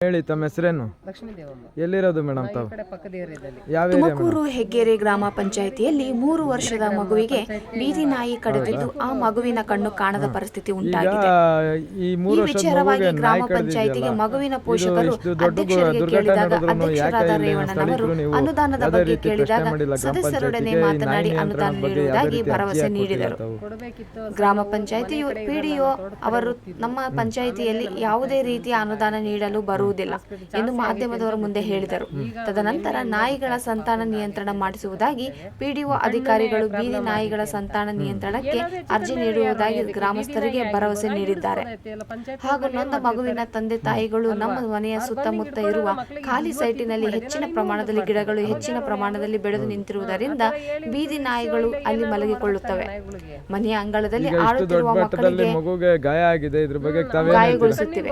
ಹೇಳಿ ತಮ್ಮ ಹೆಸರೇನು? ಲಕ್ಷ್ಮೀ ದೇವಮ್ಮ. ಎಲ್ಲಿರೋದು ಮೇಡಮ್ ತಾವು? ಕಡೆ ಪಕ್ಕದ ಏರಿಯಾದಲ್ಲಿ. ಯಾವ ಏರಿಯಾ ತುಮಕೂರು ಹೆಗ್ಗೆರೆ ಗ್ರಾಮ ಪಂಚಾಯಿತಿಯಲ್ಲಿ ಮೂರು ವರ್ಷದ ಮಗುವಿಗೆ ಬೀದಿ ನಾಯಿ ಕಡಿದಿದ್ದು ಆ ಮಗುವಿನ ಕಣ್ಣು ಕಾಣದ ಪರಿಸ್ಥಿತಿ ಉಂಟಾಗಿದೆ. ಈ ಈ ವರ್ಷದ ವಿಚಾರವಾಗಿ ಮಗುವಿಗೆ ಗ್ರಾಮ ನಾಯಿ ಪಂಚಾಯಿತಿಗೆ ಮಗುವಿನ ಪೋಷಕರು ಇಷ್ಟು ದೊಡ್ಡ ಅಧ್ಯಕ್ಷರಿಗೆ ದುರ್ಘಟನೆ ಕೇಳಿದಾಗ ನಡೆದ್ರೂ ಯಾಕೆ ಅಧ್ಯಕ್ಷರಾದ ರೇವಣ್ಣನವರು ಸ್ಥಳೀಕರು ನೀವು ಅನುದಾನದ ಬಗ್ಗೆ ರೀತಿ ಕೇಳಿದಾಗ ಪ್ರಶ್ನೆ ಮಾಡಿಲ್ಲ? ಗ್ರಾಮ ಸದಸ್ಯರೊಡನೆ ಪಂಚಾಯ್ತಿಗೆ ಮಾತನಾಡಿ ಅನುದಾನ ನಿಯಂತ್ರಣ ಬಗ್ಗೆ ಯಾವುದೇ ನೀಡುವುದಾಗಿ ರೀತಿ ಭರವಸೆ ಅರ್ಜಿ ನೀಡಿದರು. ಹಾಕ್ಕೊಟ್ಟಿಲ್ಲ ತಾವು. ಕೊಡಬೇಕಿತ್ತು ಗ್ರಾಮ ಪಂಚಾಯಿತಿಯು ಪಿಡಿಒ ಅವರು ನಮ್ಮ ಪಂಚಾಯಿತಿಯಲ್ಲಿ ಯಾವುದೇ ರೀತಿಯ ಅನುದಾನ ನೀಡಲು ಬರುವುದಿಲ್ಲ. ಎಂದು ಮಾಧ್ಯಮದವರ ಮುಂದೆ ಹೇಳಿದರು. ತದನಂತರ ನಾಯಿಗಳ ಸಂತಾನ ನಿಯಂತ್ರಣ ಮಾಡಿಸುವುದಾಗಿ ಪಿಡಿಒ ಅಧಿಕಾರಿಗಳು ಬೀದಿ ನಾಯಿಗಳ ಸಂತಾನ ನಿಯಂತ್ರಣಕ್ಕೆ ಅರ್ಜಿ ನೀಡುವುದಾಗಿ ಗ್ರಾಮಸ್ಥರಿಗೆ ಭರವಸೆ ನೀಡಿದ್ದಾರೆ. ಹಾಗೂ ನೊಂದ ಮಗುವಿನ ತಂದೆ ತಾಯಿಗಳು ನಮ್ಮ ಮನೆಯ ಸುತ್ತಮುತ್ತ ಇರುವ ಖಾಲಿ ಸೈಟಿನಲ್ಲಿ ಹೆಚ್ಚಿನ ಪ್ರಮಾಣದಲ್ಲಿ ಗಿಡಗಳು ಹೆಚ್ಚಿನ ಪ್ರಮಾಣದಲ್ಲಿ ಬೆಳೆದು ನಿಂತಿರುವುದರಿಂದ ಬೀದಿ ನಾಯಿಗಳು ಅಲ್ಲಿ ಮಲಗಿಕೊಳ್ಳುತ್ತವೆ ಮನೆಯ ಅಂಗಳದಲ್ಲಿ ಆಡುತ್ತಿರುವ ಮಕ್ಕಳಿಗೆ ಗಾಯ ಆಗಿದೆ. ಇದ್ರ ಬಗ್ಗೆ ತಾವೇನ್ ಹೇಳ್ತೀರಾ? ಗಾಯಗೊಳಿಸುತ್ತಿವೆ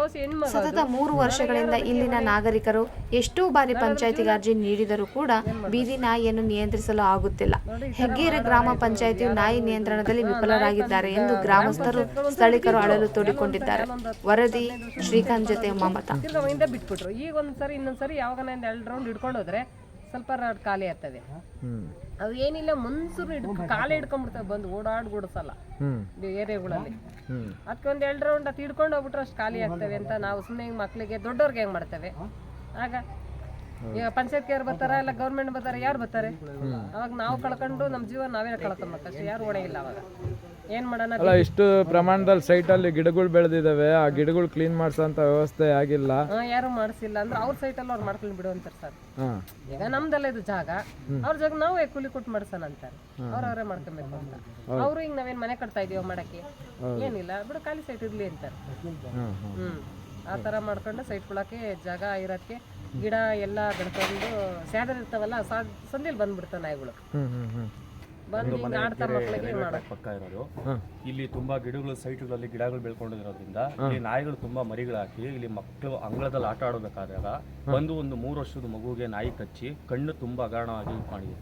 ಸತತ ಮೂರು ವರ್ಷಗಳಿಂದ ಇಲ್ಲಿನ ನಾಗರಿಕರು ಎಷ್ಟೋ ಬಾರಿ ಪಂಚಾಯತಿಗೆ ಅರ್ಜಿ ನೀಡಿದರೂ ಕೂಡ ಬೀದಿ ನಾಯಿಯನ್ನು ನಿಯಂತ್ರಿಸಲು ಆಗುತ್ತಿಲ್ಲ. ಹೆಗ್ಗೇರ ಗ್ರಾಮ ಪಂಚಾಯತಿಯು ನಾಯಿ ನಿಯಂತ್ರಣದಲ್ಲಿ ವಿಫಲರಾಗಿದ್ದಾರೆ ಎಂದು ಗ್ರಾಮಸ್ಥರು ಸ್ಥಳೀಕರು ಅಳಲು ತೋಡಿಕೊಂಡಿದ್ದಾರೆ. ವರದಿ ಶ್ರೀಕಾಂತ್ ಜೊತೆ ಮಮತಾ. ಬಿಟ್ಬಿಟ್ರು. ಈಗ ಒಂದ್ಸರಿ ಇನ್ನೊಂದ್ಸರಿ ಯಾವಾಗ ಎರಡು ರೌಂಡ್ ಹಿಡ್ಕೊಂಡು ಹೋದ್ರೆ ಸ್ವಲ್ಪ ಖಾಲಿ ಆಗ್ತದೆ. ಅದು ಏನಿಲ್ಲ ಮನ್ಸೂರು ಹಿಡ್ಕೊ ಕಾಲೇ ಹಿಡ್ಕೊಂಡ್ಬಿಡ್ತವೆ ಬಂದು ಓಡಾಡ್ ಗುಡಿಸಲ್ಲ ಏರಿಯಾಗಳಲ್ಲಿ ಹ್ಮ್ ಅದಕ್ಕೆ ಒಂದು ಎರಡು ರೌಂಡ್ ಅದು ಹಿಡ್ಕೊಂಡು ಹೋಗ್ಬಿಟ್ರೆ ಅಷ್ಟು ಖಾಲಿ ಆಗ್ತವೆ ಅಂತ ನಾವು ಸುಮ್ಮನೆ ಮಕ್ಕಳಿಗೆ ದೊಡ್ಡವ್ರಿಗೆ ಹೆಂಗ್ ಮಾಡ್ತೇವೆ. ಆಗ ಈಗ ಪಂಚಾಯತ್ ಯಾರು ಬರ್ತಾರ ಇಲ್ಲ ಗೌರ್ಮೆಂಟ್ ಬರ್ತಾರೆ? ಯಾರು ಬರ್ತಾರೆ? ಅವಾಗ ನಾವು ಕಳ್ಕೊಂಡು ನಮ್ಮ ಜೀವನ ನಾವೇ ಕಳ್ಕೊಬೇಕಷ್ಟೇ ಯಾರು ಓಡಂಗಿಲ್ಲ ಅವಾಗ. ಏನ್ ಮಾಡೋಣ ಅಲ್ಲ ಇಷ್ಟು ಪ್ರಮಾಣದಲ್ಲಿ ಸೈಟ್ ಅಲ್ಲಿ ಗಿಡಗಳು ಬೆಳೆದಿದಾವೆ. ಆ ಗಿಡಗಳು ಕ್ಲೀನ್ ಮಾಡ್ಸೋಂತ ವ್ಯವಸ್ಥೆ ಆಗಿಲ್ಲ. ಯಾರು ಮಾಡಿಸಿಲ್ಲ. ಅಂದ್ರೆ ಅವ್ರ ಸೈಟಲ್ಲಿ ಅವ್ರು ಮಾಡ್ಕೊಂಡು ಬಿಡು ಅಂತಾರೆ ಸರ್. ಹಾ. ಈಗ ನಮ್ದಲ್ಲ ಇದು ಜಾಗ. ಅವ್ರ ಜಾಗ ನಾವೇ ಕೂಲಿ ಕೊಟ್ಟು ಮಾಡ್ಸೋಣ ಅಂತಾರೆ. ಅವ್ರವ್ರೇ ಮಾಡ್ಕೊಬೇಕು ಅಂತ. ಅವ್ರು ಈಗ ನಾವೇನ್ ಮನೆ ಕಟ್ತಾ ಇದೀವ ಮಾಡಕ್ಕೆ? ಏನಿಲ್ಲ. ಬಿಡು ಖಾಲಿ ಸೈಟ್ ಇರ್ಲಿ ಅಂತಾರೆ. ಹಾ ಹಾ ಹ್ಮ್. ಆ ತರ ಮಾಡ್ಕೊಂಡು ಸೈಟ್ ಕೊಡಕ್ಕೆ ಜಾಗ ಇರೋಕ್ಕೆ ಗಿಡ ಎಲ್ಲ ಬೆಳ್ಕೊಂಡು ಸ್ಯಾದರ್ ಇರ್ತಾವಲ್ಲ ಸಂದಿಲ್ ಬಂದ್ಬಿಡ್ತಾವ ನಾಯಿಗಳು. ಬಂದು ಮನೆ ಪಕ್ಕ ಇರೋದು. ಇಲ್ಲಿ ತುಂಬಾ ಗಿಡಗಳು ಸೈಟ್ಗಳಲ್ಲಿ ಗಿಡಗಳು ಬೆಳ್ಕೊಂಡಿರೋದ್ರಿಂದ ಇಲ್ಲಿ ನಾಯಿಗಳು ತುಂಬಾ ಮರಿಗಳು ಹಾಕಿ ಇಲ್ಲಿ ಮಕ್ಕಳು ಅಂಗಳದಲ್ಲಿ ಆಟ ಆಡಬೇಕಾದಾಗ ಬಂದು ಒಂದು ಮೂರು ವರ್ಷದ ಮಗುಗೆ ನಾಯಿ ಕಚ್ಚಿ ಕಣ್ಣು ತುಂಬಾ ಅಗಾಢವಾಗಿ ಕಾಣಿದೆ.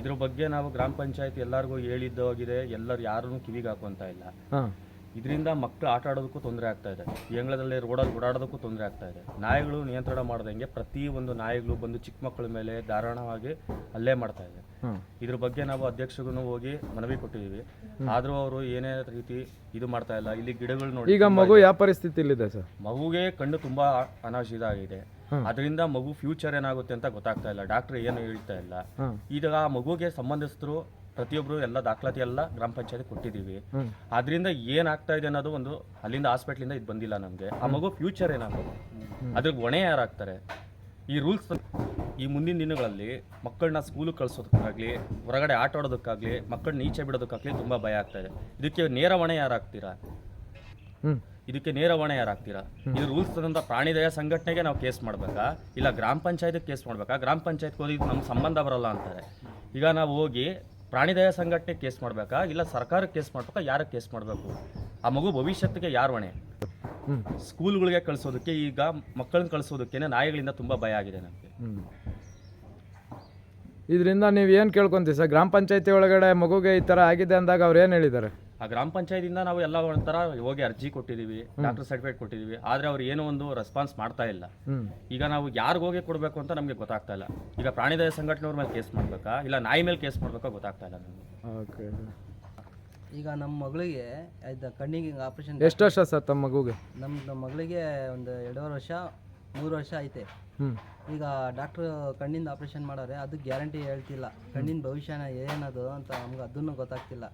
ಇದ್ರ ಬಗ್ಗೆ ನಾವು ಗ್ರಾಮ ಪಂಚಾಯತ್ ಎಲ್ಲರಿಗೂ ಹೇಳಿದ್ದಾಗಿದೆ ಎಲ್ಲರೂ ಯಾರನ್ನು ಕಿವಿಗೆ ಹಾಕುವಂತ ಇಲ್ಲ. ಇದರಿಂದ ಮಕ್ಕಳು ಆಟ ಆಡೋದಕ್ಕೂ ತೊಂದರೆ ಆಗ್ತಾ ಇದೆ. ಎಂಗಳದಲ್ಲಿ ರೋಡಲ್ಲಿ ಓಡಾಡೋದಕ್ಕೂ ತೊಂದರೆ ಆಗ್ತಾ ಇದೆ. ನಾಯಿಗಳು ನಿಯಂತ್ರಣ ಮಾಡ್ದಂಗೆ ಪ್ರತಿ ಒಂದು ನಾಯಿಗಳು ಬಂದು ಚಿಕ್ಕ ಮಕ್ಕಳ ಮೇಲೆ ಧಾರಾಳವಾಗಿ ಅಲ್ಲೇ ಮಾಡ್ತಾ ಇದೆ. ಇದ್ರ ಬಗ್ಗೆ ನಾವು ಅಧ್ಯಕ್ಷಗೂ ಹೋಗಿ ಮನವಿ ಕೊಟ್ಟಿದ್ದೀವಿ. ಆದರೂ ಅವರು ಏನೇ ರೀತಿ ಇದು ಮಾಡ್ತಾ ಇಲ್ಲ. ಇಲ್ಲಿ ಗಿಡಗಳು ನೋಡಿ ಈಗ ಮಗು ಯಾವ ಪರಿಸ್ಥಿತಿಯಲ್ಲಿದೆ ಸರ್? ಮಗುಗೆ ಕಣ್ಣು ತುಂಬಾ ಅನಾಶ ಇದಾಗಿದೆ ಅದರಿಂದ ಮಗು ಫ್ಯೂಚರ್ ಏನಾಗುತ್ತೆ ಅಂತ ಗೊತ್ತಾಗ್ತಾ ಇಲ್ಲ. ಡಾಕ್ಟರ್ ಏನು ಹೇಳ್ತಾ ಇಲ್ಲ. ಈಗ ಆ ಮಗುಗೆ ಸಂಬಂಧಿಸಿದ್ರು ಪ್ರತಿಯೊಬ್ರು ಎಲ್ಲ ದಾಖಲಾತಿ ಎಲ್ಲ ಗ್ರಾಮ ಪಂಚಾಯತ್ ಕೊಟ್ಟಿದ್ದೀವಿ. ಅದರಿಂದ ಏನಾಗ್ತಾ ಇದೆ ಅನ್ನೋದು ಒಂದು ಅಲ್ಲಿಂದ ಹಾಸ್ಪಿಟ್ಲಿಂದ ಇದು ಬಂದಿಲ್ಲ ನಮಗೆ. ಆ ಮಗು ಫ್ಯೂಚರ್ ಏನಾಗೋದು? ಅದ್ರಿಗೆ ಹೊಣೆ ಯಾರಾಗ್ತಾರೆ? ಈ ರೂಲ್ಸ್ ಈ ಮುಂದಿನ ದಿನಗಳಲ್ಲಿ ಮಕ್ಕಳನ್ನ ಸ್ಕೂಲ್ ಕಳಿಸೋದಕ್ಕಾಗಲಿ ಹೊರಗಡೆ ಆಟ ಆಡೋದಕ್ಕಾಗಲಿ ಮಕ್ಕಳನ್ನ ಈಚೆ ಬಿಡೋದಕ್ಕಾಗಲಿ ತುಂಬ ಭಯ ಆಗ್ತಾ ಇದೆ. ಇದಕ್ಕೆ ನೇರ ಹೊಣೆ ಯಾರಾಗ್ತೀರಾ? ಇದಕ್ಕೆ ನೇರ ಹೊಣೆ ಯಾರಾಗ್ತೀರಾ? ಇದು ರೂಲ್ಸ್ ತಂದಂಥ ಪ್ರಾಣಿದಯ ಸಂಘಟನೆಗೆ ನಾವು ಕೇಸ್ ಮಾಡಬೇಕಾ? ಇಲ್ಲ ಗ್ರಾಮ ಪಂಚಾಯತ್ಗೆ ಕೇಸ್ ಮಾಡಬೇಕಾ? ಗ್ರಾಮ ಪಂಚಾಯತ್ಗೆ ಹೋಗಿ ನಮ್ಗೆ ಸಂಬಂಧ ಬರಲ್ಲ ಅಂತಾರೆ. ಈಗ ನಾವು ಹೋಗಿ ಪ್ರಾಣಿದಯ ಸಂಘಟನೆ ಕೇಸ್ ಮಾಡಬೇಕಾ? ಇಲ್ಲ ಸರ್ಕಾರಕ್ಕೆ ಕೇಸ್ ಮಾಡ್ಬೇಕಾ? ಯಾರ ಕೇಸ್ ಮಾಡಬೇಕು? ಆ ಮಗು ಭವಿಷ್ಯತ್ತಿಗೆ ಯಾರು ಹೊಣೆ? ಸ್ಕೂಲ್ಗಳಿಗೆ ಕಳಿಸೋದಕ್ಕೆ ಈಗ ಮಕ್ಕಳನ್ನ ಕಳಿಸೋದಕ್ಕೆ ನಾಯಿಗಳಿಂದ ತುಂಬ ಭಯ ಆಗಿದೆ ನನಗೆ ಇದರಿಂದ ನೀವು ಏನು ಕೇಳ್ಕೊಂತೀವಿ ಸರ್? ಗ್ರಾಮ ಪಂಚಾಯತಿ ಒಳಗಡೆ ಮಗುಗೆ ಈ ಥರ ಆಗಿದೆ ಅಂದಾಗ ಅವ್ರು ಏನು ಹೇಳಿದ್ದಾರೆ? ಆ ಗ್ರಾಮ ಪಂಚಾಯತಿಂದ ನಾವು ಎಲ್ಲ ಒಂಥರ ಹೋಗಿ ಅರ್ಜಿ ಕೊಟ್ಟಿದ್ದೀವಿ ಡಾಕ್ಟರ್ ಸರ್ಟಿಫಿಕೇಟ್ ಕೊಟ್ಟಿದ್ದೀವಿ ಆದರೆ ಅವ್ರು ಏನೋ ಒಂದು ರೆಸ್ಪಾನ್ಸ್ ಮಾಡ್ತಾ ಇಲ್ಲ. ಈಗ ನಾವು ಯಾರಿಗೆ ಹೋಗಿ ಕೊಡಬೇಕು ಅಂತ ನಮಗೆ ಗೊತ್ತಾಗ್ತಾ ಇಲ್ಲ. ಈಗ ಪ್ರಾಣಿದಯ ಸಂಘಟನೆಯವ್ರ ಮೇಲೆ ಕೇಸ್ ಮಾಡಬೇಕಾ? ಇಲ್ಲ ನಾಯಿ ಮೇಲೆ ಕೇಸ್ ಮಾಡಬೇಕಾ ಗೊತ್ತಾಗ್ತಾ ಇಲ್ಲ ನಮಗೆ. ಓಕೆ. ಈಗ ನಮ್ಮ ಮಗಳಿಗೆ ಇದು ಕಣ್ಣಿಗೆ ಆಪರೇಷನ್ ಎಷ್ಟು ವರ್ಷ ಸರ್ ತಮ್ಮ ಮಗುಗೆ? ನಮ್ಮ ನಮ್ಮ ಮಗಳಿಗೆ ಒಂದು ಎರಡೂವರೆ ವರ್ಷ. ಮೂರು ವರ್ಷ ಐತೆ. ಈಗ ಡಾಕ್ಟ್ರು ಕಣ್ಣಿಂದ ಆಪ್ರೇಷನ್ ಮಾಡಾರೆ ಅದು ಗ್ಯಾರಂಟಿ ಹೇಳ್ತಿಲ್ಲ. ಕಣ್ಣಿನ ಭವಿಷ್ಯನ ಏನದು ಅಂತ ನಮ್ಗೆ ಅದನ್ನು ಗೊತ್ತಾಗ್ತಿಲ್ಲ.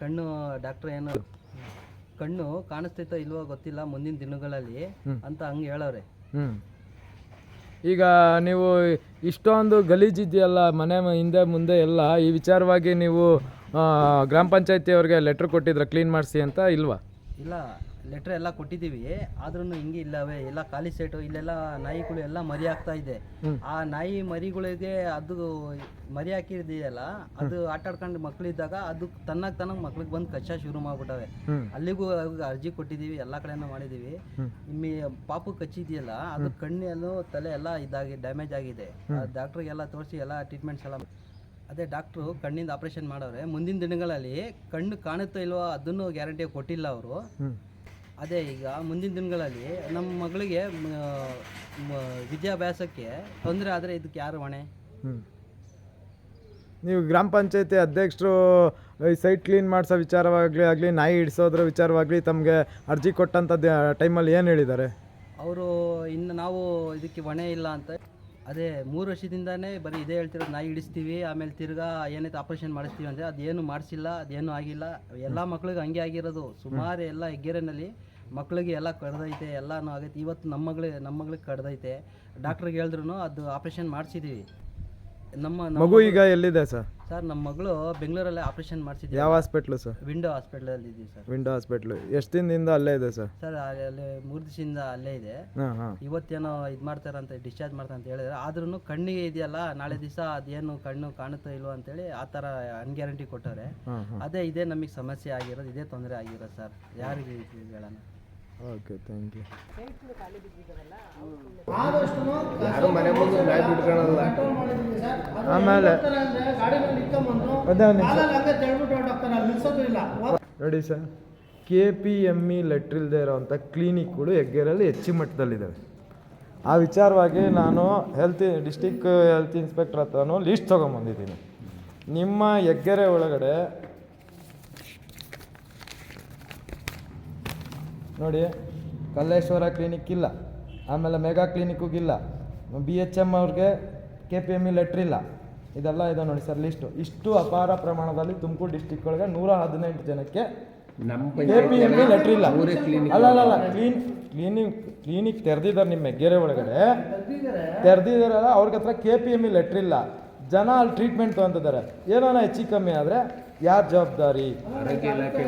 ಕಣ್ಣು ಡಾಕ್ಟ್ರ್ ಏನು ಕಣ್ಣು ಕಾಣಿಸ್ತೈತೋ ಇಲ್ವೋ ಗೊತ್ತಿಲ್ಲ ಮುಂದಿನ ದಿನಗಳಲ್ಲಿ ಅಂತ ಹಂಗೆ ಹೇಳವ್ರೆ. ಹ್ಮ್. ಈಗ ನೀವು ಇಷ್ಟೊಂದು ಗಲೀಜಿದೆಯಲ್ಲ ಮನೆ ಮ- ಹಿಂದೆ ಮುಂದೆ ಎಲ್ಲ ಈ ವಿಚಾರವಾಗಿ ನೀವು ಆ, ಗ್ರಾಮ ಪಂಚಾಯತಿಯವ್ರಿಗೆ ಲೆಟ್ರ್ ಕೊಟ್ಟಿದ್ರ ಕ್ಲೀನ್ ಮಾಡಿಸಿ ಅಂತ ಇಲ್ವಾ? ಇಲ್ಲ ಲೆಟ್ರ್ ಎಲ್ಲ ಕೊಟ್ಟಿದ್ದೀವಿ. ಆದ್ರೂ ಹಿಂಗೆ ಇಲ್ಲವೇ. ಎಲ್ಲ ಖಾಲಿ ಸೈಟು ಇಲ್ಲೆಲ್ಲ ನಾಯಿಗಳು ಎಲ್ಲ ಮರಿ ಆಗ್ತಾ ಇದೆ. ಆ ನಾಯಿ ಮರಿಗಳಿಗೆ ಅದು ಮರಿ ಹಾಕಿದೆಯಲ್ಲ ಅದು ಆಟ ಆಡ್ಕೊಂಡು ಮಕ್ಳಿದ್ದಾಗ ಅದು ತನ್ನಾಗ ತನ್ನಾಗ ಮಕ್ಳಿಗೆ ಬಂದು ಕಚ್ಚ ಶುರು ಮಾಡ್ಬಿಟ್ಟವೆ. ಅಲ್ಲಿಗೂ ಅರ್ಜಿ ಕೊಟ್ಟಿದ್ದೀವಿ ಎಲ್ಲ ಕಡೆನೂ ಮಾಡಿದ್ದೀವಿ. ಇಮ್ಮಿ ಪಾಪು ಕಚ್ಚಿದೆಯಲ್ಲ ಅದು ಕಣ್ಣೆಲ್ಲೂ ತಲೆ ಎಲ್ಲ ಇದಾಗಿ ಡ್ಯಾಮೇಜ್ ಆಗಿದೆ. ಡಾಕ್ಟ್ರಿಗೆಲ್ಲ ತೋರಿಸಿ ಎಲ್ಲ ಟ್ರೀಟ್ಮೆಂಟ್ಸ್ ಎಲ್ಲ ಅದೇ ಡಾಕ್ಟ್ರು ಕಣ್ಣಿಂದ ಆಪರೇಷನ್ ಮಾಡವ್ರೆ. ಮುಂದಿನ ದಿನಗಳಲ್ಲಿ ಕಣ್ಣು ಕಾಣುತ್ತೋ ಇಲ್ವೋ ಅದನ್ನು ಗ್ಯಾರಂಟಿ ಕೊಟ್ಟಿಲ್ಲ ಅವರು. ಅದೇ ಈಗ ಮುಂದಿನ ದಿನಗಳಲ್ಲಿ ನಮ್ಮ ಮಗಳಿಗೆ ವಿದ್ಯಾಭ್ಯಾಸಕ್ಕೆ ತೊಂದರೆ ಆದರೆ ಇದಕ್ಕೆ ಯಾರು ಹೊಣೆ? ಹ್ಞೂ ನೀವು ಗ್ರಾಮ ಪಂಚಾಯತಿ ಅಧ್ಯಕ್ಷರು ಈ ಸೈಟ್ ಕ್ಲೀನ್ ಮಾಡಿಸೋ ವಿಚಾರವಾಗಲಿ ಆಗಲಿ ನಾಯಿ ಹಿಡಿಸೋದ್ರ ವಿಚಾರವಾಗಲಿ ತಮಗೆ ಅರ್ಜಿ ಕೊಟ್ಟಂಥದ್ದು ಟೈಮಲ್ಲಿ ಏನು ಹೇಳಿದ್ದಾರೆ? ಅವರು ಇನ್ನು ನಾವು ಇದಕ್ಕೆ ಹೊಣೆ ಇಲ್ಲ ಅಂತ ಅದೇ ಮೂರು ವರ್ಷದಿಂದಾನೇ ಬರೀ ಇದೇ ಹೇಳ್ತಿರೋದು ನಾಯಿ ಹಿಡಿಸ್ತೀವಿ ಆಮೇಲೆ ತಿರ್ಗಾ ಏನೈತೆ ಆಪರೇಷನ್ ಮಾಡಿಸ್ತೀವಿ ಅಂದರೆ ಅದೇನು ಮಾಡಿಸಿಲ್ಲ ಅದೇನು ಆಗಿಲ್ಲ. ಎಲ್ಲ ಮಕ್ಳಿಗೆ ಹಂಗೆ ಆಗಿರೋದು. ಸುಮಾರು ಎಲ್ಲ ಹೆಗ್ಗೆರೆನಲ್ಲಿ ಮಕ್ಳಿಗೆ ಎಲ್ಲ ಕಡ್ದೈತೆ ಎಲ್ಲನೂ ಆಗೈತೆ. ಇವತ್ತು ನಮ್ಮ ಮಗಳಿಗೆ ನಮ್ಮ ಮಗಳಿಗೆ ಕಡ್ದೈತೆ. ಡಾಕ್ಟ್ರಿಗೆ ಹೇಳಿದ್ರು ಅದು ಆಪ್ರೇಷನ್ ಮಾಡಿಸಿದ್ದೀವಿ ನಮ್ಮ ಮಗು ಈಗ ಎಲ್ಲಿದೆ ಸರ್? ಸರ್ ನಮ್ಮ ಮಗಳು ಬೆಂಗಳೂರಲ್ಲಿ ಆಪರೇಷನ್ ಮಾಡಿಸಿದ್ದೀವಿ ಯಾವ ಹಾಸ್ಪಿಟ್ಲು ಸರ್? ವಿಂಡೋ ಹಾಸ್ಪಿಟ್ಲಲ್ಲಿ ಇದ್ದೀವಿ ಸರ್. ವಿಂಡೋ ಹಾಸ್ಪಿಟ್ಲು ಎಷ್ಟು ದಿನದಿಂದ ಅಲ್ಲೇ ಇದೆ ಸರ್? ಸರ್ ಅಲ್ಲಿ ಮೂರು ದಿವಸದಿಂದ ಅಲ್ಲೇ ಇದೆ. ಹಾಂ ಹಾಂ. ಇವತ್ತೇನೋ ಇದು ಮಾಡ್ತಾರಂತ ಡಿಸ್ಚಾರ್ಜ್ ಮಾಡ್ತಾರೆ ಅಂತ ಹೇಳಿದ್ರೆ ಆದ್ರೂ ಕಣ್ಣಿಗೆ ಇದೆಯಲ್ಲ ನಾಳೆ ದಿವಸ ಅದೇನು ಕಣ್ಣು ಕಾಣುತ್ತೋ ಇಲ್ವೋ ಅಂತೇಳಿ ಆ ಥರ ಅನ್ಗ್ಯಾರಂಟಿ ಕೊಟ್ಟವ್ರೆ. ಹಾಂ ಹಾಂ. ಅದೇ ಇದೇ ನಮಗೆ ಸಮಸ್ಯೆ ಆಗಿರೋದು ಇದೇ ತೊಂದರೆ ಆಗಿರೋದು ಸರ್. ಯಾರಿಗೆ ಇದು ಹೇಳೋಣ? ಓಕೆ ಥ್ಯಾಂಕ್ ಯು ಯಾರು ಮನೆ ಮುಂದೆ ನಾಯಿ ಬಿಟ್ಕೊಳಲ್ಲ ಆಮೇಲೆ ನೋಡಿ sir. K P M E letter ಇಲ್ಲದೆ ಇರೋವಂಥ ಕ್ಲಿನಿಕ್ಗಳು ಹೆಗ್ಗೆರಲ್ಲಿ ಹೆಚ್ಚಿನ ಮಟ್ಟದಲ್ಲಿದ್ದಾವೆ. ಆ ವಿಚಾರವಾಗಿ ನಾನು ಹೆಲ್ತ್ ಡಿಸ್ಟಿಕ್ ಹೆಲ್ತ್ ಇನ್ಸ್ಪೆಕ್ಟರ್ ಹತ್ರನೂ ಲೀಸ್ಟ್ ತೊಗೊಂಬಂದಿದ್ದೀನಿ. ನಿಮ್ಮ ಹೆಗ್ಗೆರೆ ಒಳಗಡೆ ನೋಡಿ ಕಲ್ಲೇಶ್ವರ ಕ್ಲಿನಿಕ್ ಇಲ್ಲ ಆಮೇಲೆ ಮೆಗಾ ಕ್ಲಿನಿಕ್ಕಿಲ್ಲ ಬಿ ಎಚ್ ಎಂ ಅವ್ರಿಗೆ K P M E letter ಇಲ್ಲ. ಇದೆಲ್ಲ ಇದೆ ನೋಡಿ ಸರ್ ಲಿಸ್ಟು ಇಷ್ಟು ಅಪಾರ ಪ್ರಮಾಣದಲ್ಲಿ ತುಮಕೂರು ಡಿಸ್ಟಿಕ್ ಒಳಗೆ ನೂರ ಹದಿನೆಂಟು ಜನಕ್ಕೆ K P M E letter ಇಲ್ಲ. ಅಲ್ಲ ಅಲ್ಲ ಅಲ್ಲ ಕ್ಲೀನ್ ಕ್ಲೀನಿಕ್ ಕ್ಲಿನಿಕ್ ತೆರೆದಿದ್ದಾರೆ ನಿಮ್ಮ ಹೆಗ್ಗೆರೆ ಒಳಗಡೆ. ತೆರೆದಿದ್ದಾರಲ್ಲ ಅವ್ರಿಗೆ ಹತ್ರ K P M E letter ಇಲ್ಲ. ಜನ ಅಲ್ಲಿ ಟ್ರೀಟ್ಮೆಂಟ್ ತಗೊಂತಿದ್ದಾರೆ ಏನಾನ ಹೆಚ್ಚು ಕಮ್ಮಿ ಆದರೆ ಯಾರು ಜವಾಬ್ದಾರಿ? ಆರೋಗ್ಯ ಇಲಾಖೆ.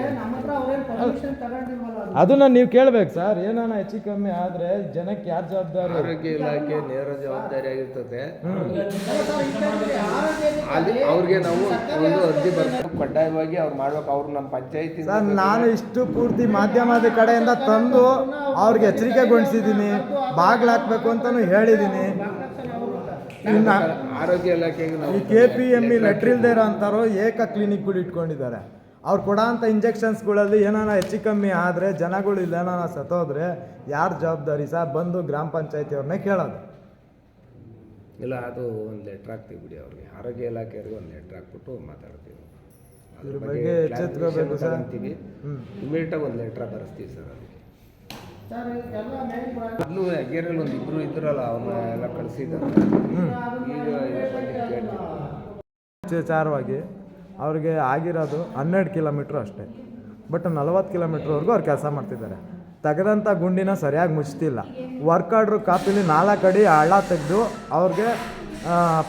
ಅದನ್ನ ನೀವು ಕೇಳ್ಬೇಕು ಸರ್. ಏನಾನ ಹೆಚ್ಚು ಕಮ್ಮಿ ಆದರೆ ಜನಕ್ಕೆ ಯಾರು ಜವಾಬ್ದಾರಿ? ಆರೋಗ್ಯ ಇಲಾಖೆ ನೇರ ಜವಾಬ್ದಾರಿ ಆಗಿರ್ತದೆ. ಅಲ್ಲಿ ಅವ್ರಿಗೆ ನಾವು ಒಂದು ಅರ್ಜಿ ಬರ್ಬೇಕು. ಕಡ್ಡಾಯವಾಗಿ ಅವ್ರು ಮಾಡ್ಬೇಕು. ಅವ್ರು ನಮ್ಮ ಪಂಚಾಯತಿ ಸರ್ ನಾನು ಇಷ್ಟು ಪೂರ್ತಿ ಮಾಧ್ಯಮದ ಕಡೆಯಿಂದ ತಂದು ಅವ್ರಿಗೆ ಎಚ್ಚರಿಕೆಗೊಳಿಸಿದ್ದೀನಿ ಬಾಗ್ಲಾಕ್ಬೇಕು ಅಂತಲೂ ಹೇಳಿದ್ದೀನಿ ಇನ್ನು ಆರೋಗ್ಯ ಇಲಾಖೆಗೆ ನಾವು ಈ K P M E letter ಇಲ್ದೇ ಇರೋ ಅಂತಾರೋ ಏಕ ಕ್ಲಿನಿಕ್ಗಳು ಇಟ್ಕೊಂಡಿದ್ದಾರೆ. ಅವ್ರು ಕೊಡೋಂಥ ಇಂಜೆಕ್ಷನ್ಸ್ಗಳಲ್ಲಿ ಏನಾನ ಹೆಚ್ಚು ಕಮ್ಮಿ ಆದರೆ ಜನಗಳು ಇಲ್ಲ ಏನಾನ ಸತ್ತೋದ್ರೆ ಯಾರು ಜವಾಬ್ದಾರಿ ಸರ್? ಬಂದು ಗ್ರಾಮ ಪಂಚಾಯತಿ ಅವ್ರನ್ನೇ ಕೇಳೋದು. ಇಲ್ಲ ಅದು ಒಂದು ಲೆಟ್ರ್ ಹಾಕ್ತೀವಿ ಬಿಡಿ ಅವ್ರಿಗೆ. ಆರೋಗ್ಯ ಇಲಾಖೆಯವ್ರಿಗೆ ಒಂದು ಲೆಟ್ರ್ ಹಾಕ್ಬಿಟ್ಟು ಮಾತಾಡ್ತೀವಿ. ಅದ್ರ ಬಗ್ಗೆ ಎಚ್ಚೆತ್ಕೋಬೇಕು ಸರ್. ಇಮಿಡಿಯೇಟಾಗಿ ಒಂದು ಲೆಟ್ರ್ ಬರೆಸ್ತೀವಿ ಸರ್ ಅದಕ್ಕೆ. ಮೊದಲು ಹೆಗ್ಗೆರೆಯಲ್ಲಿ ಒಂದು ಇಬ್ಬರು ಇದ್ರಲ್ಲ ಅವ್ರನ್ನ ಎಲ್ಲ ಕಳಿಸಿದ್ದಾರೆ ವಿಚಾರವಾಗಿ ಅವ್ರಿಗೆ ಆಗಿರೋದು ಹನ್ನೆರಡು ಕಿಲೋಮೀಟ್ರ್ ಅಷ್ಟೇ. ಬಟ್ ನಲವತ್ತು ಕಿಲೋಮೀಟ್ರ್ವರೆಗೂ ಅವ್ರು ಕೆಲಸ ಮಾಡ್ತಿದ್ದಾರೆ. ತೆಗೆದಂಥ ಗುಂಡಿನ ಸರಿಯಾಗಿ ಮುಚ್ತಿಲ್ಲ. ವರ್ಕ್ ಆರ್ಡರ್ ಕಾಪಿಲಿ ನಾಲ್ಕು ಅಡಿ ಹಳ್ಳ ತೆಗೆದು ಅವ್ರಿಗೆ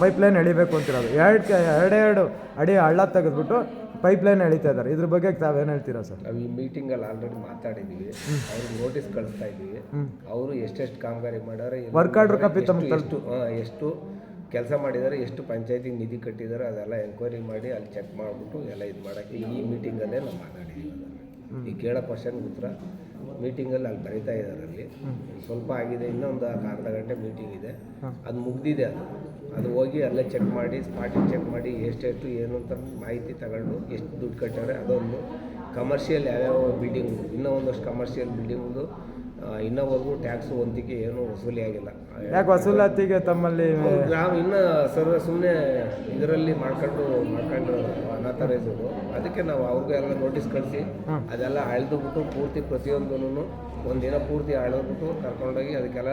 ಪೈಪ್ಲೈನ್ ಎಳಿಬೇಕು ಅಂತಿರೋದು. ಎರಡು ಕೆ ಎರಡೆರಡು ಅಡಿ ಹಳ್ಳ ತೆಗೆದ್ಬಿಟ್ಟು ಪೈಪ್ಲೈನ್ ಎಳಿತಾ ಇದ್ದಾರೆ. ಇದ್ರ ಬಗ್ಗೆ ತಾವೇನು ಹೇಳ್ತೀರಾ ಸರ್? ನಾವು ಈ ಮೀಟಿಂಗಲ್ಲಿ ಆಲ್ರೆಡಿ ಮಾತಾಡಿದ್ದೀವಿ ಅವ್ರಿಗೆ ನೋಟಿಸ್ ಕಳಿಸ್ತಾ ಇದ್ದೀವಿ ಅವರು ಎಷ್ಟೆಷ್ಟು ಕಾಮಗಾರಿ ಮಾಡ್ಯಾರೆ ಏನು ಆರ್ಡರ್ order copy ಎಷ್ಟು- ಎಷ್ಟು ಹಾ, ಎಷ್ಟು ಕೆಲಸ ಮಾಡಿದ್ದಾರೆ ಎಷ್ಟು ಪಂಚಾಯತಿಗೆ ನಿಧಿ ಕಟ್ಟಿದ್ದಾರೆ ಅದೆಲ್ಲ ಎಂಕ್ವೈರಿ ಮಾಡಿ ಅಲ್ಲಿ ಚೆಕ್ ಮಾಡಿಬಿಟ್ಟು ಎಲ್ಲ ಇದು ಮಾಡೋಕ್ಕೆ ಈ ಮೀಟಿಂಗಲ್ಲೇ ನಾವು ಮಾತಾಡಿದ್ದೀವಿ ಅದನ್ನು ಈ ಕೇಳೋ ಕ್ವಶನ್ಗೆ ಉತ್ತರ ಮೀಟಿಂಗಲ್ಲಿ ಅಲ್ಲಿ ಬರೀತಾ ಇದ್ದಾರೆ ಅಲ್ಲಿ. ಸ್ವಲ್ಪ ಆಗಿದೆ ಇನ್ನೊಂದು ಅರ್ಧ ಗಂಟೆ ಮೀಟಿಂಗ್ ಇದೆ. ಅದು ಮುಗ್ದಿದೆ ಅದು. ಅದು ಹೋಗಿ ಅಲ್ಲೇ ಚೆಕ್ ಮಾಡಿ ಸ್ಪಾಟಿಗೆ ಚೆಕ್ ಮಾಡಿ ಎಷ್ಟೆಷ್ಟು ಏನು ಅಂತ ಮಾಹಿತಿ ತಗೊಂಡು ಎಷ್ಟು ದುಡ್ಡು ಕಟ್ಟಾರೆ ಅದೊಂದು ಕಮರ್ಷಿಯಲ್ ಯಾವ್ಯಾವ ಬಿಲ್ಡಿಂಗ್ ಇನ್ನೂ ಒಂದಷ್ಟು ಕಮರ್ಷಿಯಲ್ ಬಿಲ್ಡಿಂಗ್ದು ಇನ್ನೂವರೆಗೂ ಟ್ಯಾಕ್ಸ್ ಒಂದಿಗೆ ಏನೂ ವಸೂಲಿ ಆಗಿಲ್ಲ. ಯಾಕೆ ವಸೂಲಾತಿಗೆ ತಮ್ಮಲ್ಲಿ ನಾವು ಇನ್ನೂ ಸರ್ವ ಸುಮ್ಮನೆ ಇದರಲ್ಲಿ ಮಾಡ್ಕೊಂಡು ಮಾಡ್ಕೊಂಡು ಅನಾಥರೈಸರು. ಅದಕ್ಕೆ ನಾವು ಅವ್ರಿಗೂ ಎಲ್ಲ ನೋಟಿಸ್ ಕಳಿಸಿ ಅದೆಲ್ಲ ಅಳೆದುಬಿಟ್ಟು ಪೂರ್ತಿ ಪ್ರತಿಯೊಂದೂ ಒಂದಿನ ಪೂರ್ತಿ ಅಳೆದ್ಬಿಟ್ಟು ಕರ್ಕೊಂಡೋಗಿ ಅದಕ್ಕೆಲ್ಲ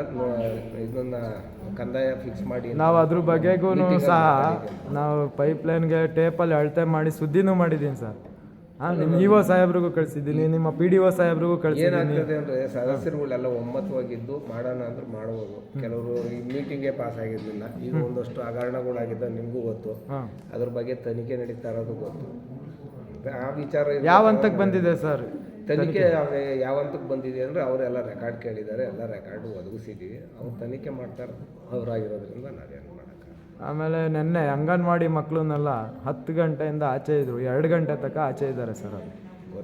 ಇದನ್ನ ಕಂದಾಯ ಫಿಕ್ಸ್ ಮಾಡಿ ನಾವು ಅದ್ರ ಬಗ್ಗೆಗೂ ಸಹ ನಾವು ಪೈಪ್ಲೈನ್ಗೆ ಟೇಪಲ್ಲಿ ಅಳತೆ ಮಾಡಿ ಸುದ್ದಿನೂ ಮಾಡಿದ್ದೀನಿ ಸರ್. ಹಾಂ ನಿಮ್ಮ ಇ ಒ ಸಾಹೇಬ್ರಿಗೂ ಕಳಿಸಿದ್ದೀನಿ ನಿಮ್ಮ ಪಿ ಡಿ ಒ ಸಾಹೇಬ್ರಿಗೂ ಕಳಿಸಿದ್ದೀನಿ. ಅಂದರೆ ಸದಸ್ಯರುಗಳೆಲ್ಲ ಒಮ್ಮತವಾಗಿದ್ದು ಮಾಡೋಣ ಅಂದ್ರೆ ಮಾಡ್ಬೋದು ಕೆಲವರು ಈ ಮೀಟಿಂಗೇ ಪಾಸ್ ಆಗಿರಲಿಲ್ಲ. ಈಗ ಒಂದಷ್ಟು ಹಗರಣಗಳಾಗಿದ್ದ ನಿಮಗೂ ಗೊತ್ತು. ಅದ್ರ ಬಗ್ಗೆ ತನಿಖೆ ನಡೀತಾ ಇರೋದು ಗೊತ್ತು. ಆ ವಿಚಾರ ಯಾವ ಹಂತಕ್ಕೆ ಬಂದಿದೆ ಸರ್ ತನಿಖೆ ಯಾವ ಹಂತಕ್ಕೆ ಬಂದಿದೆ ಅಂದರೆ ಅವರೆಲ್ಲ ರೆಕಾರ್ಡ್ ಕೇಳಿದ್ದಾರೆ ಎಲ್ಲ ರೆಕಾರ್ಡು ಒದಗಿಸಿದ್ದೀವಿ. ಅವ್ರು ತನಿಖೆ ಮಾಡ್ತಾರೆ ಅವರಾಗಿರೋದ್ರಿಂದ ನಾವೇನು ಮಾಡೋಕ್ಕೆ ಆಮೇಲೆ ನಿನ್ನೆ ಅಂಗನವಾಡಿ ಮಕ್ಕಳನ್ನೆಲ್ಲ ಹತ್ತು ಗಂಟೆಯಿಂದ ಆಚೆ ಇದ್ರು ಎರಡು ಗಂಟೆ ತನಕ ಆಚೆ ಇದ್ದಾರೆ ಸರ್ ಅದು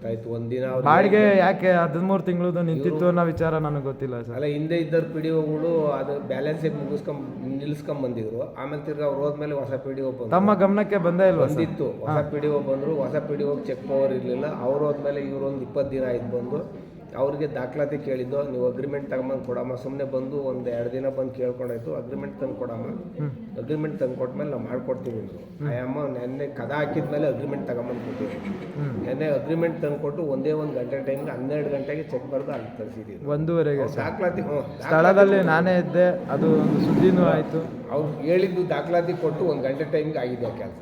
ಗೊತ್ತಾಯ್ತು. ಒಂದಿನ ಅವ್ರು ಬಾಡಿಗೆ ಯಾಕೆ ಹದಿಮೂರು ನಿಂತಿತ್ತು ಅನ್ನೋ ವಿಚಾರ ನನಗೆ ಗೊತ್ತಿಲ್ಲ ಸರ್. ಅಲ್ಲ ಹಿಂದೆ ಇದ್ದವ್ರು ಪಿ ಡಿ ಒಗಳು ಅದು ಬ್ಯಾಲೆನ್ಸಿಗೆ ಮುಗಿಸ್ಕೊಂಡ್ ನಿಲ್ಸ್ಕೊಂಡ್ ಬಂದಿದ್ರು. ಆಮೇಲೆ ತಿರ್ಗಿ ಅವ್ರು ಹೋದ್ಮೇಲೆ ಹೊಸ ಪಿ ಡಿ ಒ ತಮ್ಮ ಗಮನಕ್ಕೆ ಬಂದೇ ಇಲ್ವಾ ಸರ್? ಬಂದಿತ್ತು. ಹೊಸ ಪಿ ಡಿ ಒ ಬಂದರು. ಹೊಸ P D O check power ಇರಲಿಲ್ಲ. ಅವ್ರು ಹೋದ್ಮೇಲೆ ಇವ್ರು ಒಂದು ಇಪ್ಪತ್ತು ದಿನ ಆಯ್ತು ಬಂದು. ಅವ್ರಿಗೆ ದಾಖಲಾತಿ ಕೇಳಿದ್ದು ನೀವು ಅಗ್ರಿಮೆಂಟ್ ತಗೊಂಬಂದು ಕೊಡಮ್ಮ. ಸುಮ್ಮನೆ ಬಂದು ಒಂದು ಎರಡು ದಿನ ಬಂದು ಕೇಳ್ಕೊಂಡಾಯ್ತು ಅಗ್ರಿಮೆಂಟ್ ತಂದು ಕೊಡಮ್ಮ. ಅಗ್ರಿಮೆಂಟ್ ತಂದು ಕೊಟ್ಮೇಲೆ ನಾವು ಮಾಡ್ಕೊಡ್ತೀವಿ ನೀವು ಆಯಮ್ಮ ಅಮ್ಮ ನೆನ್ನೆ ಕದ ಹಾಕಿದ್ಮೇಲೆ ಅಗ್ರಿಮೆಂಟ್ ತಗೊಂಬಂದು ಕೊಟ್ಟಿದ್ವಿ ನೆನ್ನೆ ಅಗ್ರಿಮೆಂಟ್ ತಂದು ಕೊಟ್ಟು ಒಂದೇ ಒಂದು ಗಂಟೆ ಟೈಮ್ಗೆ ಹನ್ನೆರಡು ಗಂಟೆಗೆ ಚೆಕ್ ಬರೆದು ಅಲ್ಲಿ ತರಿಸಿದ್ದೀವಿ ಒಂದೂವರೆಗೆ ದಾಖಲಾತಿ ಸ್ಥಳದಲ್ಲಿ ನಾನೇ ಇದ್ದೆ ಅದು ಒಂದು ಸುದ್ದಿನೂ ಆಯಿತು. ಅವ್ರು ಹೇಳಿದ್ದು ದಾಖಲಾತಿ ಕೊಟ್ಟು ಒಂದು ಗಂಟೆ ಟೈಮ್ಗೆ ಆಗಿದೆ ಕೆಲಸ.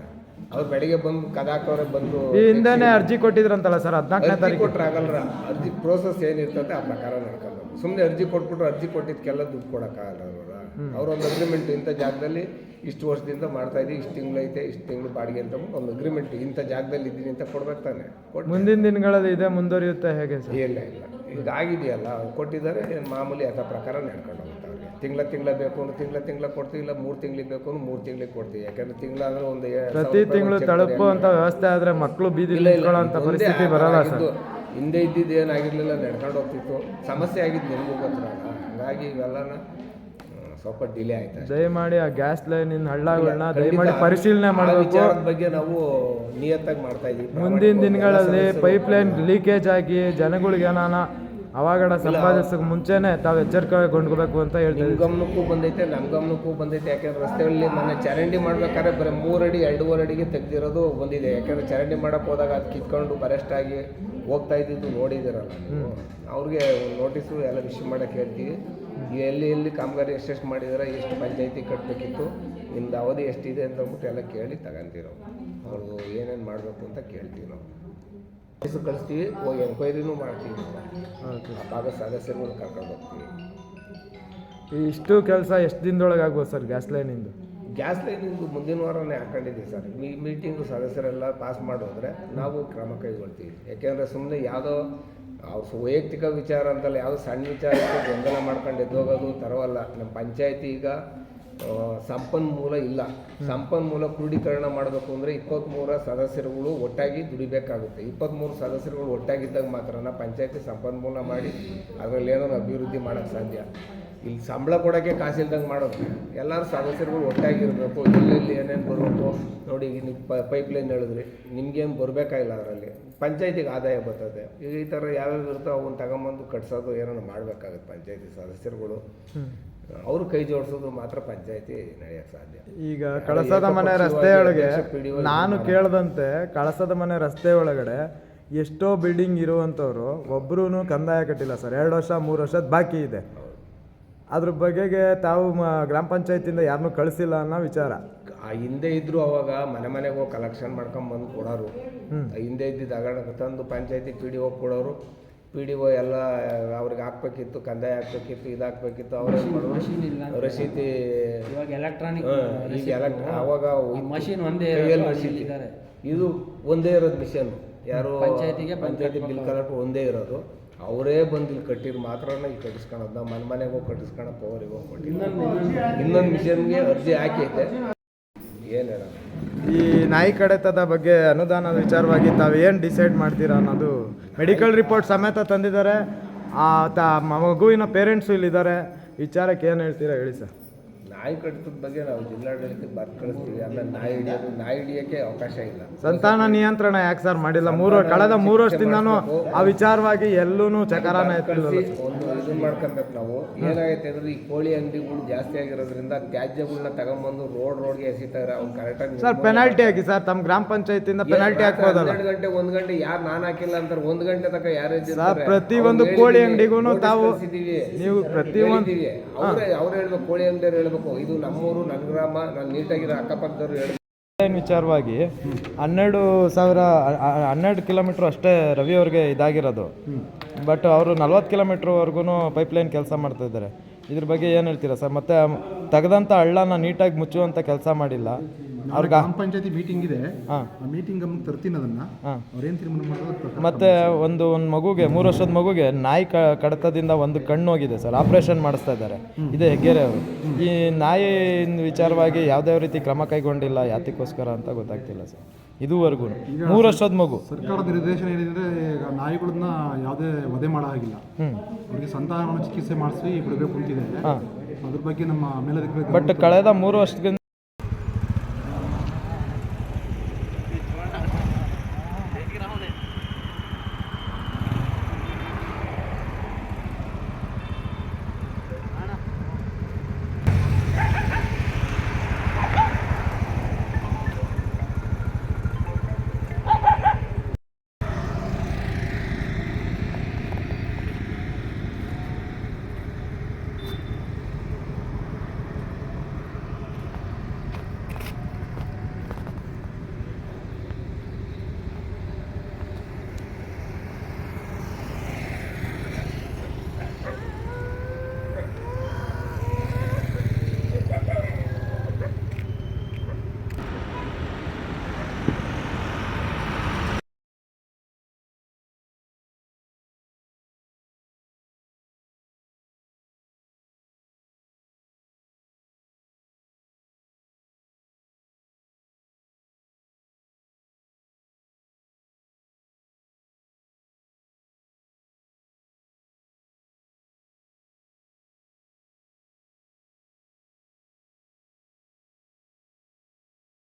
ಅವ್ರು ಬೆಳಿಗ್ಗೆ ಬಂದು ಕದಾಕವ್ರೆ ಬಂದು ಈ ಅರ್ಜಿ ಅರ್ಜಿ ಕೊಟ್ಟಿದ್ರಂತಲ್ಲ ಸರ್ ಹದಿನಾಲ್ಕನೇ ಅರ್ಜಿ ತಾರೀಕು ಕೊಟ್ರೆ ಆಗಲ್ಲ ಅರ್ಜಿ ಪ್ರೋಸೆಸ್ ಏನಿರ್ತದೆ ಆ ಪ್ರಕಾರ ನಡ್ಕೊಂಡು ಸುಮ್ಮನೆ ಅರ್ಜಿ ಕೊಟ್ಬಿಟ್ರು ಅರ್ಜಿ ಕೊಟ್ಟಿದ್ದಕ್ಕೆಲ್ಲ ದುಡ್ಡು ಕೊಡೋಕ್ಕಾಗಲ್ಲ ಅವ್ರ. ಅವ್ರೊಂದು ಅಗ್ರಿಮೆಂಟ್ ಇಂಥ ಜಾಗದಲ್ಲಿ ಇಷ್ಟು ವರ್ಷದಿಂದ ಮಾಡ್ತಾ ಇದ್ದೀವಿ ಇಷ್ಟು ತಿಂಗಳು ಐತೆ ಇಷ್ಟು ತಿಂಗಳು ಬಾಡಿಗೆ ಅಂತ ಒಂದು ಅಗ್ರಿಮೆಂಟ್ ಇಂಥ ಜಾಗದಲ್ಲಿ ಇದ್ದೀನಿ ಅಂತ ಕೊಡ್ಬೇಕು ತಾನೆ. ಕೊಟ್ಟು ಮುಂದಿನ ದಿನಗಳಲ್ಲಿ ಇದೇ ಮುಂದುವರಿಯುತ್ತೆ ಹೇಗೆ ಸರ್? ಇಲ್ಲ ಇಲ್ಲ. ಈಗ ಆಗಿದೆಯಲ್ಲ ಅವ್ರು ಕೊಟ್ಟಿದ್ದಾರೆ ಏನ್ ಮಾಮೂಲಿ ಅದ ಪ್ರಕಾರ ನಡ್ಕೊಂಡು ತಿಂಗಳ ತಿಂಗಳ ಬೇಕು ಅಂದ್ರೆ ತಿಂಗಳ ತಿಂಗಳ ಕೊಡ್ತೀವಿ ಇಲ್ಲ ಮೂರು ತಿಂಗಳಿಗೆ ಬೇಕು ಅಂದ್ರೆ ಮೂರು ತಿಂಗಳಿಗೆ ಕೊಡ್ತೀವಿ. ಯಾಕಂದ್ರೆ ತಿಂಗಳ ಅಂದ್ರೆ ಒಂದು ಪ್ರತಿ ತಿಂಗಳು ತಳಪು ಅಂತ ವ್ಯವಸ್ಥೆ ಆದರೆ ಮಕ್ಕಳು ಬೀದಿ ಪರಿಸ್ಥಿತಿ ಬರಲ್ಲ ಸರ್. ಹಿಂದೆ ಇದ್ದಿದ್ದು ಏನಾಗಿರ್ಲಿಲ್ಲ ನಡ್ಕೊಂಡು ಹೋಗ್ತಿತ್ತು. ಸಮಸ್ಯೆ ಆಗಿದ್ದು ನಿಮಗೂ ಗೊತ್ತಿರಲ್ಲ ಹಂಗಾಗಿ ಇವೆಲ್ಲನ ಸ್ವಲ್ಪ ಡಿಲೇ ಆಯ್ತು. ದಯಮಾಡಿ ಆ ಗ್ಯಾಸ್ ಲೈನಿನ ಹಳ್ಳಗಳನ್ನ ದಯಮಾಡಿ ಪರಿಶೀಲನೆ ಮಾಡಬೇಕು. ವಿಚಾರದ ಬಗ್ಗೆ ನಾವು ನಿಯತ್ತಾಗಿ ಮಾಡ್ತಾ ಇದೀವಿ. ಮುಂದಿನ ದಿನಗಳಲ್ಲಿ ಪೈಪ್ ಲೈನ್ ಲೀಕೇಜ್ ಆಗಿ ಜನಗಳಿಗೆ ಏನಾನ ಅವಘಡ ಸಂಪಾದಿಸೋಕೆ ಮುಂಚೆನೆ ತಾವು ಎಚ್ಚರಿಕೆಗೊಂಡ್ಕೋಬೇಕು ಅಂತ ಹೇಳ್ತೀವಿ ಗಮನಕ್ಕೂ ಬಂದೈತೆ ನಮ್ಮ ಗಮನಕ್ಕೂ ಬಂದೈತೆ. ಯಾಕಂದ್ರೆ ರಸ್ತೆಯಲ್ಲಿ ಮೊನ್ನೆ ಚರಂಡಿ ಮಾಡ್ಬೇಕಾದ್ರೆ ಬರೀ ಮೂರಡಿ ಅಡಿ ಎರಡೂವರೆ ಅಡಿಗೆ ತೆಗ್ದಿರೋದು ಬಂದಿದೆ. ಯಾಕಂದ್ರೆ ಚರಂಡಿ ಮಾಡಕ್ಕೆ ಹೋದಾಗ ಅದು ಕಿತ್ಕೊಂಡು ಬರೆಸ್ಟ್ ಆಗಿ ಹೋಗ್ತಾ ಇದ್ದಿದ್ದು ನೋಡಿದಿರಲ್ಲ ಅವ್ರಿಗೆ ನೋಟಿಸು ಎಲ್ಲ ವಿಷಯ ಮಾಡಕ್ಕೆ ಹೇಳ್ತೀವಿ. ಎಲ್ಲಿ ಎಲ್ಲಿ ಕಾಮಗಾರಿ ಎಷ್ಟೆಷ್ಟು ಮಾಡಿದಾರೆ ಎಷ್ಟು ಪಂಚಾಯತಿ ಕಟ್ಟಬೇಕಿತ್ತು ನಿಮ್ದು ಅವಧಿ ಎಷ್ಟಿದೆ ಅಂತ ಅಂದ್ಬಿಟ್ಟು ಎಲ್ಲ ಕೇಳಿ ತಗೊಂತೀವಿ ನಾವು. ಅವ್ರದ್ದು ಏನೇನು ಮಾಡಬೇಕು ಅಂತ ಕೇಳ್ತೀವಿ ನಾವು. ಹೆಸರು ಕಳಿಸ್ತೀವಿ ಹೋಗಿ ಎಂಕ್ವೈರಿನೂ ಮಾಡ್ತೀವಿ ಆ ಭಾಗದ ಸದಸ್ಯರುಗಳು ಕರ್ಕೊಂಡು ಹೋಗ್ತೀವಿ ಈ ಇಷ್ಟು ಕೆಲಸ ಎಷ್ಟು ದಿನದೊಳಗೆ ಆಗ್ಬೋದು ಸರ್ ಗ್ಯಾಸ್ ಲೈನಿಂದು ಗ್ಯಾಸ್ ಲೈನಿಂದು ಮುಂದಿನ ವಾರನೇ ಹಾಕೊಂಡಿದ್ದೀವಿ ಸರ್ ಈ ಮೀಟಿಂಗು ಸದಸ್ಯರೆಲ್ಲ ಪಾಸ್ ಮಾಡೋದ್ರೆ ನಾವು ಕ್ರಮ ಕೈಗೊಳ್ತೀವಿ ಯಾಕೆಂದರೆ ಸುಮ್ಮನೆ ಯಾವುದೋ ಅವ್ರ ವೈಯಕ್ತಿಕ ವಿಚಾರ ಅಂತಲ್ಲ ಯಾವುದೋ ಸಣ್ಣ ವಿಚಾರ ಗೊಂದಲ ಮಾಡ್ಕೊಂಡು ಎದ್ದೋಗೋದು ತರವಲ್ಲ ನಮ್ಮ ಪಂಚಾಯತಿ ಈಗ ಸಂಪನ್ಮೂಲ ಇಲ್ಲ. ಸಂಪನ್ಮೂಲ ಕ್ರೋಢೀಕರಣ ಮಾಡಬೇಕು ಅಂದರೆ ಇಪ್ಪತ್ತ್ಮೂರ ಸದಸ್ಯರುಗಳು ಒಟ್ಟಾಗಿ ದುಡಿಬೇಕಾಗುತ್ತೆ. ಇಪ್ಪತ್ತ್ಮೂರು ಸದಸ್ಯರುಗಳು ಒಟ್ಟಾಗಿದ್ದಾಗ ಮಾತ್ರ ಪಂಚಾಯತಿ ಸಂಪನ್ಮೂಲ ಮಾಡಿ ಅದರಲ್ಲಿ ಏನೋ ಅಭಿವೃದ್ಧಿ ಮಾಡೋಕ್ಕೆ ಸಾಧ್ಯ. ಇಲ್ಲಿ ಸಂಬಳ ಕೊಡೋಕ್ಕೆ ಕಾಸಿಲ್ದಂಗೆ ಮಾಡೋದು. ಎಲ್ಲರೂ ಸದಸ್ಯರುಗಳು ಒಟ್ಟಾಗಿರಬೇಕು. ಎಲ್ಲೆಲ್ಲಿ ಏನೇನು ಬರಬೇಕು ನೋಡಿ ಈಗ ನೀವು ಪೈಪ್ ಲೈನ್ ಹೇಳಿದ್ರಿ. ನಿಮ್ಗೇನು ಬರಬೇಕಾಗಿಲ್ಲ ಅದರಲ್ಲಿ. ಪಂಚಾಯತಿಗೆ ಆದಾಯ ಬರ್ತದೆ. ಈ ಥರ ಯಾವ್ಯಾವ ಇರ್ತೋ ಅವನ್ನ ತಗೊಂಬಂದು ಕಟ್ಸೋದು ಏನೋ ಮಾಡಬೇಕಾಗುತ್ತೆ ಪಂಚಾಯತಿ ಸದಸ್ಯರುಗಳು. ಅವರು ಕೈ ಜೋಡಿಸೋದು ಮಾತ್ರ ಪಂಚಾಯತಿ ನಡೆಯೋಕ್ಕೆ ಸಾಧ್ಯ. ಈಗ ಕಳಸದ ಮನೆ ರಸ್ತೆ ಒಳಗೆ ನಾನು ಕೇಳದಂತೆ ಕಳಸದ ಮನೆ ರಸ್ತೆ ಒಳಗಡೆ ಎಷ್ಟೋ ಬಿಲ್ಡಿಂಗ್ ಇರುವಂಥವ್ರು ಒಬ್ರು ಕಂದಾಯ ಕಟ್ಟಿಲ್ಲ ಸರ್. ಎರಡು ವರ್ಷ ಮೂರು ವರ್ಷದ ಬಾಕಿ ಇದೆ. ಅದ್ರ ಬಗೆಗೆ ತಾವು ಗ್ರಾಮ ಪಂಚಾಯತಿಯಿಂದ ಯಾರನ್ನೂ ಕಳಿಸಿಲ್ಲ ಅನ್ನೋ ವಿಚಾರ. ಆ ಹಿಂದೆ ಇದ್ರು ಅವಾಗ ಮನೆ ಮನೆಗೆ ಹೋಗಿ ಕಲೆಕ್ಷನ್ ಮಾಡ್ಕೊಂಬಂದು ಕೊಡೋರು. ಹಿಂದೆ ಇದ್ದಿದ್ದು ಅಗಡ ತಂದು ಪಂಚಾಯತಿ ಪಿ ಡಿ ಒ ಕೊಡೋರು. ಪಿ ಡಿ ಒ ಎಲ್ಲ ಅವ್ರಿಗೆ ಹಾಕ್ಬೇಕಿತ್ತು ಕಂದಾಯ ಹಾಕ್ಬೇಕಿತ್ತು ಇದು ಹಾಕ್ಬೇಕಿತ್ತು ಅವ್ರ ರಸೀತಿ ಇವಾಗ ಎಲೆಕ್ಟ್ರಾನಿಕ್ ಈಗ ಎಲೆಕ್ಟ್ ಅವಾಗ ಮಷೀನ್ ಒಂದೇ ರಸೀತಿ ಇದು ಒಂದೇ ಇರೋದು ಮಿಷನ್ ಯಾರು ಪಂಚಾಯತಿಗೆ ಪಂಚಾಯತಿ ಬಿಲ್ ಕಲೆಕ್ಟ್ ಒಂದೇ ಇರೋದು. ಅವರೇ ಬಂದು ಇಲ್ಲಿ ಕಟ್ಟಿರು ಮಾತ್ರ ಇಲ್ಲಿ ಕಟ್ಟಿಸ್ಕೊಳೋದು. ನಾವು ಮನೆ ಮನೆಗೆ ಹೋಗಿ ಕಟ್ಟಿಸ್ಕೊಳೋ ಪವರಿಗೆ ಹೋಗಿ ಕೊಟ್ಟಿಲ್ಲ. ಇನ್ನೊಂದು ಮಿಷನ್ಗೆ ಅರ್ಜಿ ಹಾಕೈತೆ ಏನು ಹೇಳೋಣ ಈ ನಾಯಿ ಕಡೆತದ ಬಗ್ಗೆ ಅನುದಾನದ ವಿಚಾರವಾಗಿ ತಾವು ಏನು ಡಿಸೈಡ್ ಮಾಡ್ತೀರಾ ಅನ್ನೋದು ಮೆಡಿಕಲ್ ರಿಪೋರ್ಟ್ ಸಮೇತ ತಂದಿದ್ದಾರೆ. ಆ ತ ಮಗುವಿನ ಪೇರೆಂಟ್ಸು ಇಲ್ಲಿದ್ದಾರೆ ವಿಚಾರಕ್ಕೆ ಏನು ಹೇಳ್ತೀರಾ ಹೇಳಿ ಸರ್. ನಾಯಿ ಕಡಿತದ ಬಗ್ಗೆ ನಾವು ಜಿಲ್ಲಾಡಳಿತಕ್ಕೆ ಬರ್ದು ಕಳಿಸ್ತೀವಿ. ಆಮೇಲೆ ನಾಯಿ ಹಿಡಿಯೋದು ನಾಯಿ ಹಿಡಿಯೋಕ್ಕೆ ಅವಕಾಶ ಇಲ್ಲ. ಸಂತಾನ ನಿಯಂತ್ರಣ ಯಾಕೆ ಸರ್ ಮಾಡಿಲ್ಲ? ಮೂರು ಕಳೆದ ಮೂರು ವರ್ಷದಿಂದನೂ ಆ ವಿಚಾರವಾಗಿ ಎಲ್ಲೂ ಚಕರಾನ ಎತ್ತಿಲ್ಲ ಒಂದು ಇದನ್ನ ಮಾಡ್ಕೊಬೇಕು ನಾವು. ಏನಾಗೈತೆ ಅಂದ್ರೆ ಈ ಕೋಳಿ ಅಂಗಡಿಗಳು ಜಾಸ್ತಿ ಆಗಿರೋದ್ರಿಂದ ತ್ಯಾಜ್ಯಗಳನ್ನ ತಗೊಂಬಂದು ರೋಡ್ ರೋಡ್ಗೆ ಎಸಿತಾರೆ. ಅವ್ನು ಕರೆಕ್ಟಾಗಿ ಸರ್ ಪೆನಾಲ್ಟಿ ಹಾಕಿ ಸರ್ ತಮ್ಮ ಗ್ರಾಮ ಪಂಚಾಯತಿಯಿಂದ ಪೆನಾಲ್ಟಿ ಹಾಕ್ಬೋದಲ್ಲ? ಎರಡು ಗಂಟೆ ಒಂದ್ ಗಂಟೆ ಯಾರು ನಾನು ಹಾಕಿಲ್ಲ ಅಂತಾರೆ. ಒಂದ್ ಗಂಟೆ ತನಕ ಯಾರು ಸರ್ ಪ್ರತಿ ಒಂದು ಕೋಳಿ ಅಂಗಡಿಗೂ ತಾವು ನೀವು ಪ್ರತಿ ಒಂದು ಅವ್ರೇ ಅವ್ರು ಹೇಳ್ಬೇಕು ಕೋಳಿ ಅಂಗಡಿಯವ್ರು ಹೇಳ್ಬೇಕು ಇದು ನಮ್ಮೂರು ನನ್ನ ಗ್ರಾಮ ನಾನು ನೀಟಾಗಿರೋ ಅಕ್ಕಪಕ್ಕದವ್ರು ಹೇಳ್ಬೇಕು. ವಿಚಾರವಾಗಿ ಹನ್ನೆರಡು ಸಾವಿರ, ಹನ್ನೆರಡು ಕಿಲೋಮೀಟ್ರ್ ಅಷ್ಟೇ ರವಿ ಅವ್ರಿಗೆ ಇದಾಗಿರೋದು. ಬಟ್ ಅವರು ನಲ್ವತ್ತು ಕಿಲೋಮೀಟ್ರ್ವರೆಗೂ ಪೈಪ್ಲೈನ್ ಕೆಲಸ ಮಾಡ್ತಾ ಇದ್ದಾರೆ. ಇದ್ರ ಬಗ್ಗೆ ಏನು ಹೇಳ್ತೀರಾ ಸರ್? ಮತ್ತೆ ತೆಗೆದಂಥ ಹಳ್ಳನ ನೀಟಾಗಿ ಮುಚ್ಚುವಂಥ ಕೆಲಸ ಮಾಡಿಲ್ಲ. ಅವ್ರಿಗೆ? ಗ್ರಾಮ ಪಂಚಾಯತಿ ಮೀಟಿಂಗ್ ಇದೆ. ಆ ಮೀಟಿಂಗ್ ಗಮನಕ್ಕೆ ತರ್ತೀನಿ ಅದನ್ನ. ಹಾಂ. ಅವ್ರೇನ್ ತೀರ್ಮಾನ ಮಾಡೋದು ಮತ್ತೆ ಒಂದು ಒಂದು ಮಗುಗೆ ಮೂರು ವರ್ಷದ ಮಗುಗೆ ನಾಯಿ ಕ ಕಡತದಿಂದ ಒಂದು ಕಣ್ಣು ಹೋಗಿದೆ ಸರ್. ಆಪರೇಷನ್ ಮಾಡಿಸ್ತಾ ಇದ್ದಾರೆ. ಇದೆ ಹೆಗ್ಗೆರೆ ಅವರು. ಈ ನಾಯಿ ವಿಚಾರವಾಗಿ ಯಾವುದೇ ರೀತಿ ಕ್ರಮ ಕೈಗೊಂಡಿಲ್ಲ ಯಾತಕ್ಕೋಸ್ಕರ ಅಂತ ಗೊತ್ತಾಗ್ತಿಲ್ಲ ಸರ್. ಇದುವರೆಗೂ. ಮೂರು ವರ್ಷದ ಮಗು. ಸರ್ಕಾರದ ನಿರ್ದೇಶನ ಏನಿದೆ ಈಗ ನಾಯಿಗಳನ್ನ ಯಾವುದೇ ವಧೆ ಮಾಡೋ ಅವರಿಗೆ ಸಂತಾನ ಚಿಕಿತ್ಸೆ ಮಾಡಿಸಿ ಬಿಡಬೇಕು ಅಂತಿದೆ. ಅದ್ರ ಬಗ್ಗೆ ನಮ್ಮ ಮೇಲಧಿಕಾರಿ ಬಟ್ ಕಳೆದ ಮೂರು ವರ್ಷದಿಂದ